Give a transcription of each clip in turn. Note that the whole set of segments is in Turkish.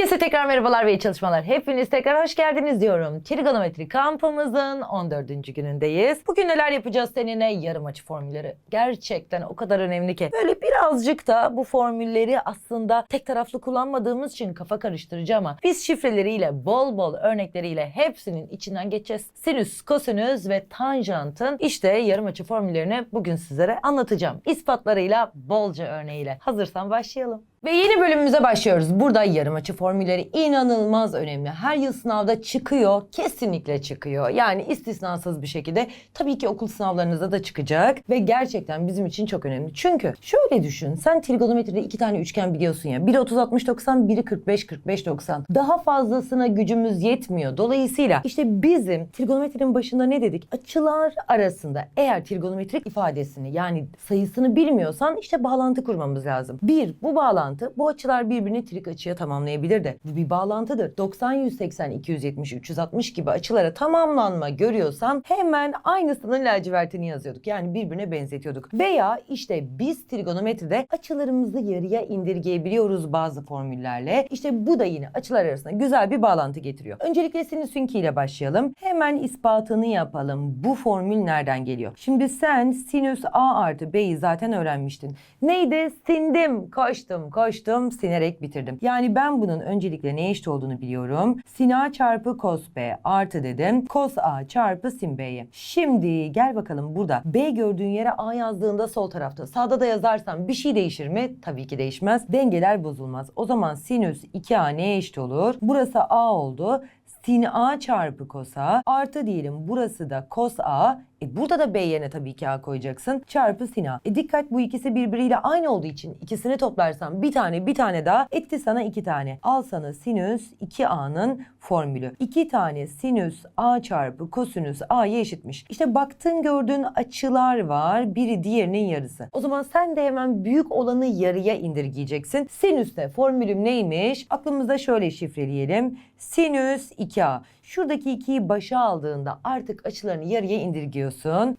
Herkese tekrar merhabalar ve iyi çalışmalar. Hepiniz tekrar hoş geldiniz diyorum. Trigonometri kampımızın 14. günündeyiz. Bugün neler yapacağız seninle? Yarım açı formülleri. Gerçekten o kadar önemli ki. Böyle birazcık da bu formülleri aslında tek taraflı kullanmadığımız için kafa karıştırıcı ama biz şifreleriyle bol bol örnekleriyle hepsinin içinden geçeceğiz. Sinüs, kosinüs ve tanjantın işte yarım açı formüllerini bugün sizlere anlatacağım. İspatlarıyla bolca örneğiyle. Hazırsan başlayalım. Ve yeni bölümümüze başlıyoruz. Burada yarım açı formülleri inanılmaz önemli. Her yıl sınavda çıkıyor, kesinlikle çıkıyor. Yani istisnasız bir şekilde tabii ki okul sınavlarınızda da çıkacak ve gerçekten bizim için çok önemli. Çünkü şöyle düşün, sen trigonometride iki tane üçgen biliyorsun ya. Biri 30 60 90, biri 45 45 90. Daha fazlasına gücümüz yetmiyor. Dolayısıyla işte bizim trigonometrinin başında ne dedik? Açılar arasında eğer trigonometrik ifadesini yani sayısını bilmiyorsan işte bağlantı kurmamız lazım. Bir, bu bağlantı bu açılar birbirini trik açıya tamamlayabilir de. Bu bir bağlantıdır. 90, 180, 270, 360 gibi açılara tamamlanma görüyorsan hemen aynısının lacivertini yazıyorduk. Yani birbirine benzetiyorduk. Veya işte biz trigonometride açılarımızı yarıya indirgeyebiliyoruz bazı formüllerle. İşte bu da yine açılar arasında güzel bir bağlantı getiriyor. Öncelikle sinüsünki ile başlayalım. Hemen ispatını yapalım. Bu formül nereden geliyor? Şimdi sen sinüs a artı b'yi zaten öğrenmiştin. Neydi? Sindim, koştum, koştum, sinerek bitirdim. Yani ben bunun öncelikle neye eşit olduğunu biliyorum. Sin a çarpı cos b artı dedim. Cos a çarpı sin b'ye. Şimdi gel bakalım burada. B gördüğün yere a yazdığında sol tarafta. Sağda da yazarsan bir şey değişir mi? Tabii ki değişmez. Dengeler bozulmaz. O zaman sinüs 2a neye eşit olur? Burası a oldu sin a çarpı cos a artı diyelim burası da cos a. E burada da b yerine tabii ki a koyacaksın. Çarpı sin a. E dikkat bu ikisi birbiriyle aynı olduğu için ikisini toplarsan bir tane bir tane daha etti sana iki tane. Al sana sinüs 2a'nın formülü. İki tane sinüs a çarpı kosinüs a'ya eşitmiş. İşte baktın gördüğün açılar var. Biri diğerinin yarısı. O zaman sen de hemen büyük olanı yarıya indirgeyeceksin. Sinüste formülüm neymiş? Aklımızda şöyle şifreleyelim. Sinüs 2a. Şuradaki 2'yi başa aldığında artık açılarını yarıya indirgiyorsun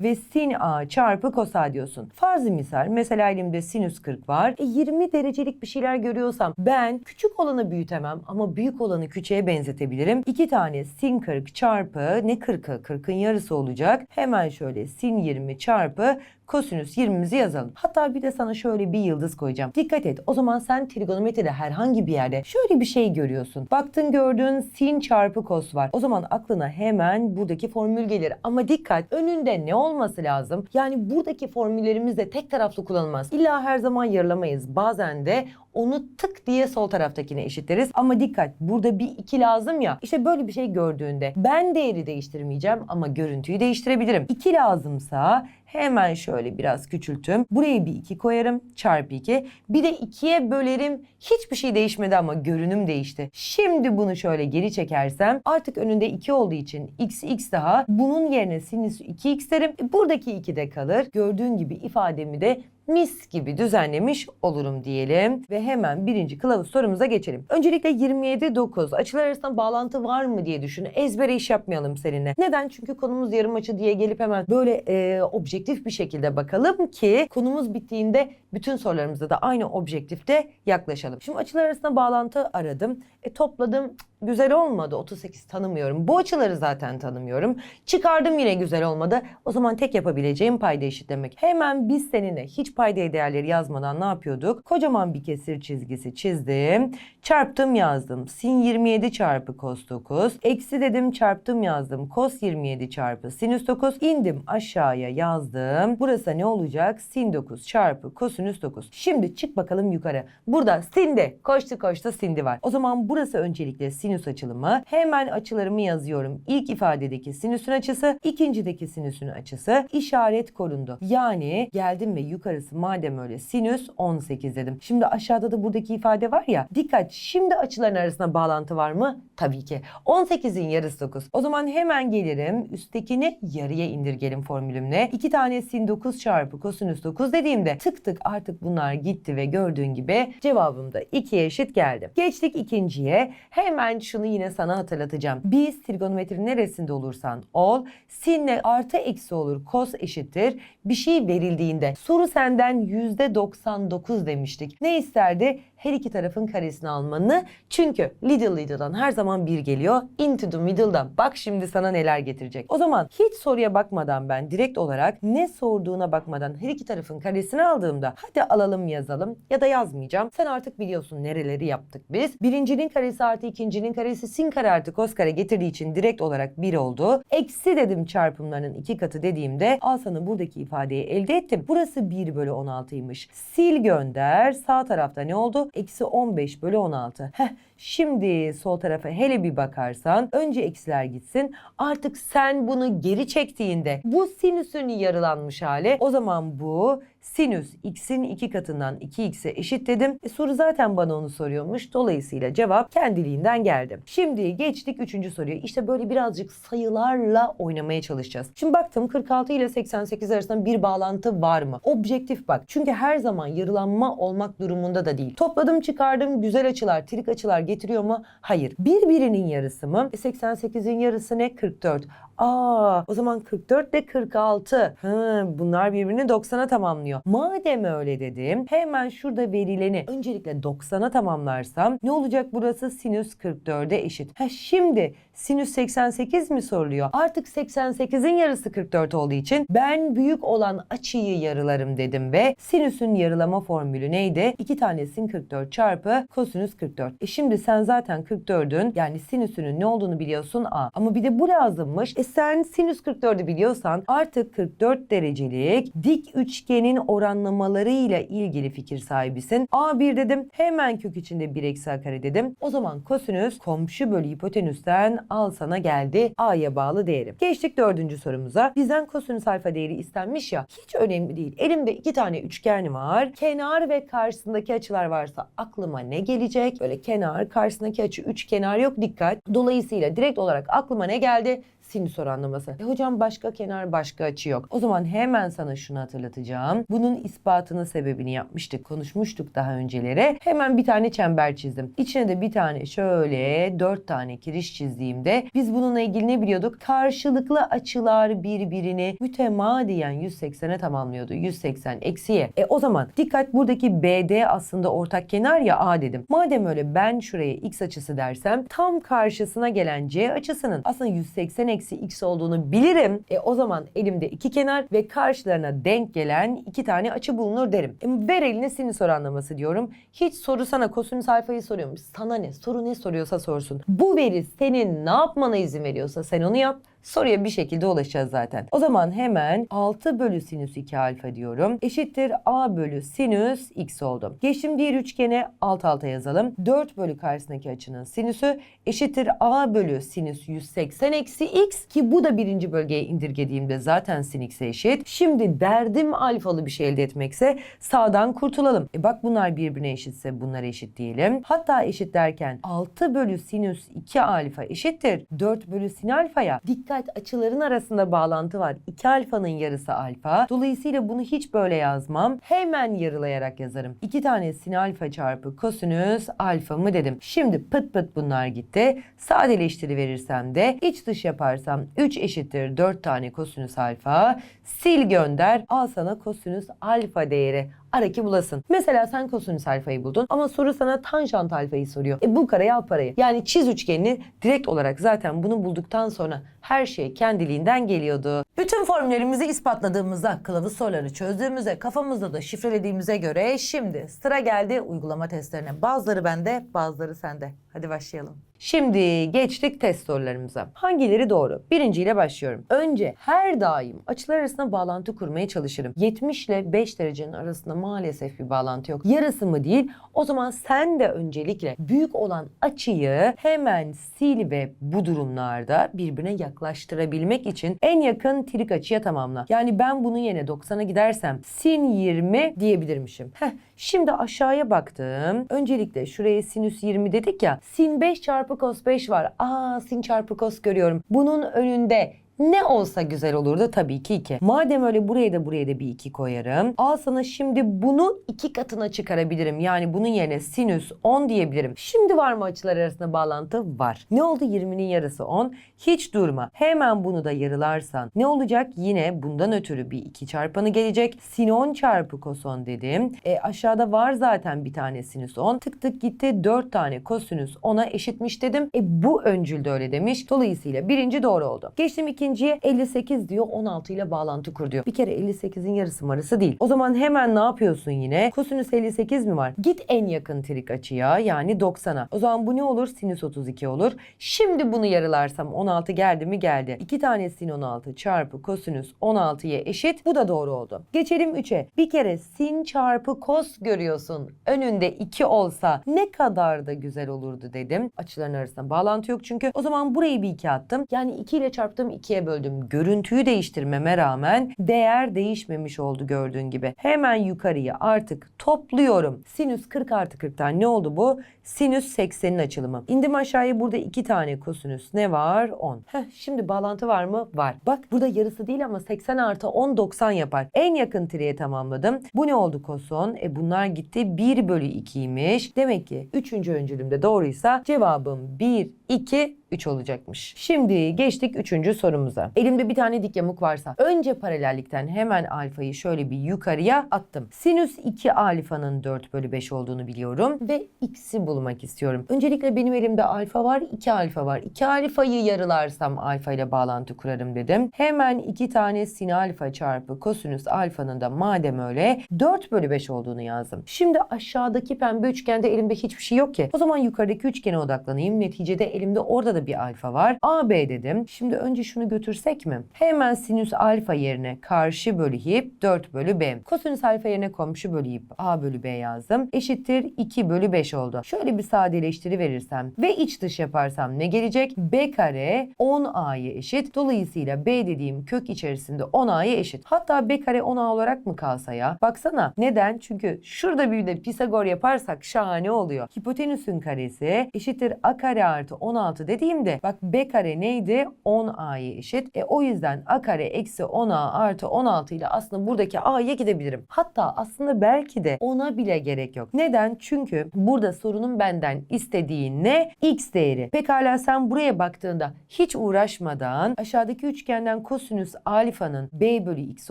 ve sin a çarpı cos a diyorsun. Farzı misal mesela elimde sinüs 40 var. E 20 derecelik bir şeyler görüyorsam ben küçük olanı büyütemem ama büyük olanı küçüğe benzetebilirim. 2 tane sin 40 çarpı ne 40'ı 40'ın yarısı olacak. Hemen şöyle sin 20 çarpı kosinüs 20'mizi yazalım. Hatta bir de sana şöyle bir yıldız koyacağım. Dikkat et. O zaman sen trigonometride herhangi bir yerde şöyle bir şey görüyorsun. Baktın gördüğün sin çarpı kos var. O zaman aklına hemen buradaki formül gelir. Ama dikkat önünde ne olması lazım? Yani buradaki formüllerimiz de tek taraflı kullanılmaz. İlla her zaman yarılamayız. Bazen de onu tık diye sol taraftakine eşitleriz. Ama dikkat burada bir iki lazım ya. İşte böyle bir şey gördüğünde ben değeri değiştirmeyeceğim ama görüntüyü değiştirebilirim. 2 lazımsa hemen şöyle biraz küçültüm. Buraya bir 2 koyarım çarpı 2. Bir de 2'ye bölerim. Hiçbir şey değişmedi ama görünüm değişti. Şimdi bunu şöyle geri çekersem artık önünde 2 olduğu için x x daha. Bunun yerine sinüs 2x derim. E, buradaki 2 de kalır. Gördüğün gibi ifademi de mis gibi düzenlemiş olurum diyelim. Ve hemen birinci kılavuz sorumuza geçelim. Öncelikle 27 9 açılar arasında bağlantı var mı diye düşün. Ezbere iş yapmayalım seninle. Neden? Çünkü konumuz yarım açı diye gelip hemen böyle e, objektif bir şekilde bakalım ki konumuz bittiğinde bütün sorularımızda da aynı objektifte yaklaşalım. Şimdi açılar arasında bağlantı aradım. E, topladım güzel olmadı. 38 tanımıyorum. Bu açıları zaten tanımıyorum. Çıkardım yine güzel olmadı. O zaman tek yapabileceğim payda eşitlemek. Hemen biz seninle hiç payda değerleri yazmadan ne yapıyorduk? Kocaman bir kesir çizgisi çizdim. Çarptım yazdım. Sin 27 çarpı cos 9. Eksi dedim çarptım yazdım. Cos 27 çarpı sinüs 9. İndim aşağıya yazdım. Burası ne olacak? Sin 9 çarpı kosinüs 9. Şimdi çık bakalım yukarı. Burada sinde koştu koştu sindi var. O zaman burası öncelikle sinüs açılımı. Hemen açılarımı yazıyorum. İlk ifadedeki sinüsün açısı, ikincideki sinüsün açısı işaret korundu. Yani geldim ve yukarısı madem öyle sinüs 18 dedim. Şimdi aşağıda da buradaki ifade var ya. Dikkat şimdi açıların arasında bağlantı var mı? Tabii ki. 18'in yarısı 9. O zaman hemen gelirim. Üsttekini yarıya indirgelim formülümle. 2 tane sin 9 çarpı kosinüs 9 dediğimde tık tık artık bunlar gitti ve gördüğün gibi cevabım da 2'ye eşit geldi. Geçtik ikinciye. Hemen şunu yine sana hatırlatacağım. Biz trigonometri neresinde olursan ol, sinle artı eksi olur. Kos eşittir. Bir şey verildiğinde soru senden %99 demiştik. Ne isterdi? Her iki tarafın karesini almanı. Çünkü little little'dan her zaman bir geliyor. Into the middle'dan. Bak şimdi sana neler getirecek. O zaman hiç soruya bakmadan ben direkt olarak ne sorduğuna bakmadan her iki tarafın karesini aldığımda hadi alalım yazalım ya da yazmayacağım. Sen artık biliyorsun nereleri yaptık biz. Birincinin karesi artı ikincinin karesi sin kare artı kos kare getirdiği için direkt olarak 1 oldu. Eksi dedim çarpımlarının iki katı dediğimde al sana buradaki ifadeyi elde ettim. Burası 1 bölü 16'ymış. Sil gönder. Sağ tarafta ne oldu? Eksi 15 bölü 16. Heh, şimdi sol tarafa hele bir bakarsan önce eksiler gitsin. Artık sen bunu geri çektiğinde bu sinüsün yarılanmış hali. O zaman bu sinüs x'in iki katından 2x'e eşit dedim. E, soru zaten bana onu soruyormuş. Dolayısıyla cevap kendiliğinden geldi. Şimdi geçtik üçüncü soruya. İşte böyle birazcık sayılarla oynamaya çalışacağız. Şimdi baktım 46 ile 88 arasında bir bağlantı var mı? Objektif bak. Çünkü her zaman yarılanma olmak durumunda da değil. Topladım çıkardım güzel açılar, trik açılar getiriyor mu? Hayır. Birbirinin yarısı mı? E, 88'in yarısı ne? 44. Aa, o zaman 44 ile 46. Hı, bunlar birbirini 90'a tamamlıyor. Madem öyle dedim, hemen şurada verileni öncelikle 90'a tamamlarsam ne olacak burası? Sinüs 44'e eşit. Ha şimdi sinüs 88 mi soruluyor? Artık 88'in yarısı 44 olduğu için ben büyük olan açıyı yarılarım dedim ve sinüsün yarılama formülü neydi? 2 tane sin 44 çarpı kosinüs 44. E şimdi sen zaten 44'ün yani sinüsünün ne olduğunu biliyorsun A. Ama bir de bu lazımmış. E sen sinüs 44'ü biliyorsan artık 44 derecelik dik üçgenin oranlamalarıyla ilgili fikir sahibisin. A1 dedim. Hemen kök içinde 1 eksi a kare dedim. O zaman kosinüs komşu bölü hipotenüsten al sana geldi. A'ya bağlı değerim. Geçtik dördüncü sorumuza. Bizden kosinüs alfa değeri istenmiş ya. Hiç önemli değil. Elimde iki tane üçgen var. Kenar ve karşısındaki açılar varsa aklıma ne gelecek? Böyle kenar, karşısındaki açı, üç kenar yok dikkat. Dolayısıyla direkt olarak aklıma ne geldi? Sinüs oranlaması. E hocam başka kenar başka açı yok. O zaman hemen sana şunu hatırlatacağım. Bunun ispatını sebebini yapmıştık. Konuşmuştuk daha öncelere. Hemen bir tane çember çizdim. İçine de bir tane şöyle dört tane kiriş çizdiğimde biz bununla ilgili ne biliyorduk? Karşılıklı açılar birbirini mütemadiyen 180'e tamamlıyordu. 180 eksiye. E o zaman dikkat buradaki BD aslında ortak kenar ya A dedim. Madem öyle ben şuraya x açısı dersem tam karşısına gelen C açısının aslında 180 eksi x olduğunu bilirim. E o zaman elimde iki kenar ve karşılarına denk gelen iki tane açı bulunur derim. E, ver eline sinüs oranlaması diyorum. Hiç soru sana kosinüs alfayı soruyormuş. Sana ne? Soru ne soruyorsa sorsun. Bu veri senin ne yapmana izin veriyorsa sen onu yap. Soruya bir şekilde ulaşacağız zaten. O zaman hemen 6 bölü sinüs 2 alfa diyorum. Eşittir a bölü sinüs x oldu. Geçtim diğer üçgene alt alta yazalım. 4 bölü karşısındaki açının sinüsü eşittir a bölü sinüs 180 eksi x ki bu da birinci bölgeye indirgediğimde zaten sin x'e eşit. Şimdi derdim alfalı bir şey elde etmekse sağdan kurtulalım. E bak bunlar birbirine eşitse bunlar eşit diyelim. Hatta eşit derken 6 bölü sinüs 2 alfa eşittir. 4 bölü sin alfaya dikkat açıların arasında bağlantı var. 2 alfanın yarısı alfa. Dolayısıyla bunu hiç böyle yazmam. Hemen yarılayarak yazarım. 2 tane sin alfa çarpı kosinüs alfa mı dedim. Şimdi pıt pıt bunlar gitti. Sadeleştiri verirsem de iç dış yaparsam 3 eşittir 4 tane kosinüs alfa. Sil gönder. Al sana kosinüs alfa değeri ara ki bulasın. Mesela sen kosinüs alfayı buldun ama soru sana tanjant alfayı soruyor. E bu karayı al parayı. Yani çiz üçgenini direkt olarak zaten bunu bulduktan sonra her şey kendiliğinden geliyordu. Bütün formüllerimizi ispatladığımızda, kılavuz soruları çözdüğümüzde, kafamızda da şifrelediğimize göre şimdi sıra geldi uygulama testlerine. Bazıları bende, bazıları sende. Hadi başlayalım. Şimdi geçtik test sorularımıza. Hangileri doğru? Birinciyle başlıyorum. Önce her daim açılar arasında bağlantı kurmaya çalışırım. 70 ile 5 derecenin arasında maalesef bir bağlantı yok. Yarısı mı değil? O zaman sen de öncelikle büyük olan açıyı hemen sil ve bu durumlarda birbirine yaklaştırabilmek için en yakın trik açıya tamamla. Yani ben bunun yerine 90'a gidersem sin 20 diyebilirmişim. Heh, şimdi aşağıya baktım. Öncelikle şuraya sinüs 20 dedik ya. Sin 5 çarpı cos 5 var. Aa sin çarpı cos görüyorum. Bunun önünde ne olsa güzel olurdu tabii ki 2. Madem öyle buraya da buraya da bir 2 koyarım. Al sana şimdi bunu iki katına çıkarabilirim. Yani bunun yerine sinüs 10 diyebilirim. Şimdi var mı açılar arasında bağlantı? Var. Ne oldu 20'nin yarısı 10? Hiç durma. Hemen bunu da yarılarsan ne olacak? Yine bundan ötürü bir 2 çarpanı gelecek. Sin 10 çarpı kos 10 dedim. E aşağıda var zaten bir tane sinüs 10. Tık tık gitti 4 tane kosinüs 10'a eşitmiş dedim. E bu öncül de öyle demiş. Dolayısıyla birinci doğru oldu. Geçtim ikinciye 58 diyor 16 ile bağlantı kur diyor. Bir kere 58'in yarısı marısı değil. O zaman hemen ne yapıyorsun yine? Kosinüs 58 mi var? Git en yakın trik açıya yani 90'a. O zaman bu ne olur? Sinüs 32 olur. Şimdi bunu yarılarsam 16 geldi mi geldi. 2 tane sin 16 çarpı kosinüs 16'ya eşit. Bu da doğru oldu. Geçelim 3'e. Bir kere sin çarpı kos görüyorsun. Önünde 2 olsa ne kadar da güzel olurdu dedim. Açıların arasında bağlantı yok çünkü. O zaman burayı bir 2 attım. Yani 2 ile çarptım 2'ye böldüm. Görüntüyü değiştirmeme rağmen değer değişmemiş oldu gördüğün gibi. Hemen yukarıya artık topluyorum. Sinüs 40 artı 40'tan ne oldu bu? Sinüs 80'in açılımı. İndim aşağıya burada 2 tane kosinüs ne var? 10. Heh, şimdi bağlantı var mı? Var. Bak burada yarısı değil ama 80 artı 10 90 yapar. En yakın triye tamamladım. Bu ne oldu koson? E bunlar gitti 1 bölü 2'ymiş. Demek ki 3. öncülümde doğruysa cevabım 1, 2, 3 olacakmış. Şimdi geçtik 3. sorumuza. Elimde bir tane dik yamuk varsa önce paralellikten hemen alfayı şöyle bir yukarıya attım. Sinüs 2 alfanın 4 bölü 5 olduğunu biliyorum ve x'i bulmak istiyorum. Öncelikle benim elimde alfa var 2 alfa var. 2 alfayı yarılarsam alfa ile bağlantı kurarım dedim. Hemen 2 tane sin alfa çarpı kosinüs alfanın da madem öyle 4 bölü 5 olduğunu yazdım. Şimdi aşağıdaki pembe üçgende elimde hiçbir şey yok ki. O zaman yukarıdaki üçgene odaklanayım. Neticede elimde orada da bir alfa var. AB dedim. Şimdi önce şunu götürsek mi? Hemen sinüs alfa yerine karşı bölü hip 4 bölü b. Kosinüs alfa yerine komşu bölü hip a bölü b yazdım. Eşittir 2 bölü 5 oldu. Şöyle bir sadeleştiri verirsem ve iç dış yaparsam ne gelecek? b kare 10a'ya eşit. Dolayısıyla b dediğim kök içerisinde 10a'ya eşit. Hatta b kare 10a olarak mı kalsa ya? Baksana. Neden? Çünkü şurada bir de Pisagor yaparsak şahane oluyor. Hipotenüsün karesi eşittir a kare artı 16 dediğimde bak b kare neydi? 10a'ya eşit. E o yüzden a kare eksi 10a artı 16 ile aslında buradaki a'ya gidebilirim. Hatta aslında belki de ona bile gerek yok. Neden? Çünkü burada sorunun benden istediği ne? x değeri. Pekala sen buraya baktığında hiç uğraşmadan aşağıdaki üçgenden kosinüs alfanın b bölü x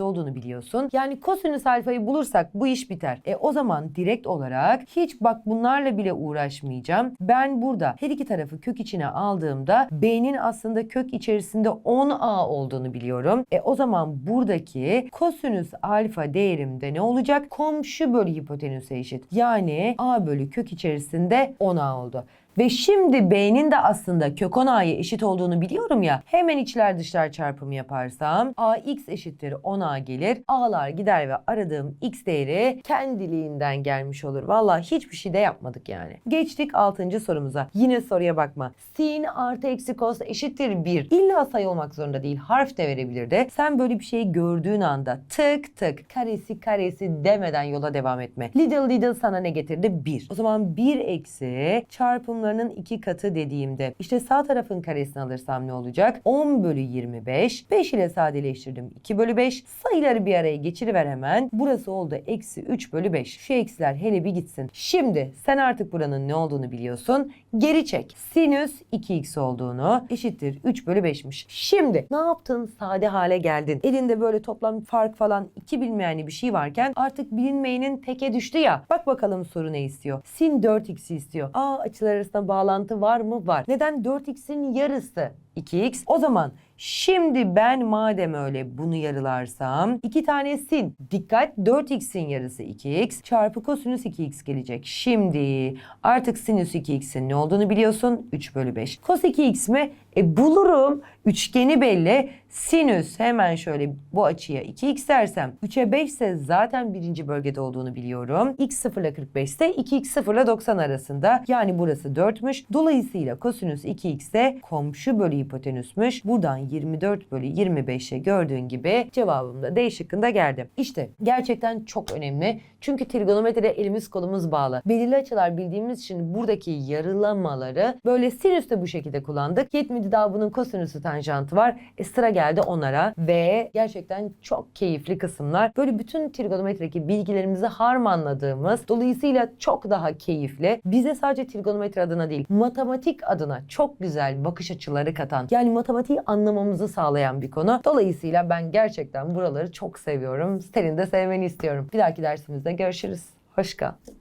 olduğunu biliyorsun. Yani kosinüs alfayı bulursak bu iş biter. E o zaman direkt olarak hiç bak bunlarla bile uğraşmayacağım. Ben burada her iki tarafı kök içine aldığımda b'nin aslında kök içerisinde 10a olduğunu biliyorum. E o zaman buradaki kosinüs alfa değerimde ne olacak? Komşu bölü hipotenüse eşit. Yani a bölü kök içerisinde 10a oldu. Ve şimdi B'nin de aslında kök 10A'ya eşit olduğunu biliyorum ya. Hemen içler dışlar çarpımı yaparsam AX eşittir 10A gelir. A'lar gider ve aradığım X değeri kendiliğinden gelmiş olur. Vallahi hiçbir şey de yapmadık yani. Geçtik 6. sorumuza. Yine soruya bakma. Sin artı eksi cos eşittir 1. İlla sayı olmak zorunda değil. Harf de verebilir de. Sen böyle bir şeyi gördüğün anda tık tık karesi karesi demeden yola devam etme. Little little sana ne getirdi? 1. O zaman 1 eksi çarpımlarının iki katı dediğimde işte sağ tarafın karesini alırsam ne olacak? 10 bölü 25. 5 ile sadeleştirdim. 2 bölü 5. Sayıları bir araya geçiriver hemen. Burası oldu eksi 3 bölü 5. Şu eksiler hele bir gitsin. Şimdi sen artık buranın ne olduğunu biliyorsun. Geri çek. Sinüs 2x olduğunu eşittir 3 bölü 5'miş. Şimdi ne yaptın? Sade hale geldin. Elinde böyle toplam fark falan iki bilmeyeni bir şey varken artık bilinmeyenin teke düştü ya. Bak bakalım soru ne istiyor? Sin 4x'i istiyor. Aa açılar arasında bağlantı var mı? Var. Neden 4x'in yarısı 2x? O zaman Şimdi ben madem öyle bunu yarılarsam iki tane sin. Dikkat 4x'in yarısı 2x çarpı kosinüs 2x gelecek. Şimdi artık sinüs 2x'in ne olduğunu biliyorsun. 3 bölü 5. Kos 2x mi? E bulurum. Üçgeni belli. Sinüs hemen şöyle bu açıya 2x dersem 3'e 5 ise zaten birinci bölgede olduğunu biliyorum. x 0 ile 45 ise 2x 0 ile 90 arasında. Yani burası 4'müş. Dolayısıyla kosinüs 2x de komşu bölü hipotenüsmüş. Buradan 24 bölü 25'e gördüğün gibi cevabım da D şıkkında geldi. İşte gerçekten çok önemli. Çünkü trigonometride elimiz kolumuz bağlı. Belirli açılar bildiğimiz için buradaki yarılamaları böyle sinüste bu şekilde kullandık. Yetmedi daha bunun kosinüsü tanjantı var. E sıra geldi onlara ve gerçekten çok keyifli kısımlar. Böyle bütün trigonometrideki bilgilerimizi harmanladığımız dolayısıyla çok daha keyifli. Bize sadece trigonometri adına değil matematik adına çok güzel bakış açıları katan yani matematiği anlamamızı sağlayan bir konu. Dolayısıyla ben gerçekten buraları çok seviyorum. Senin de sevmeni istiyorum. Bir dahaki dersimizde görüşürüz. Hoş kal.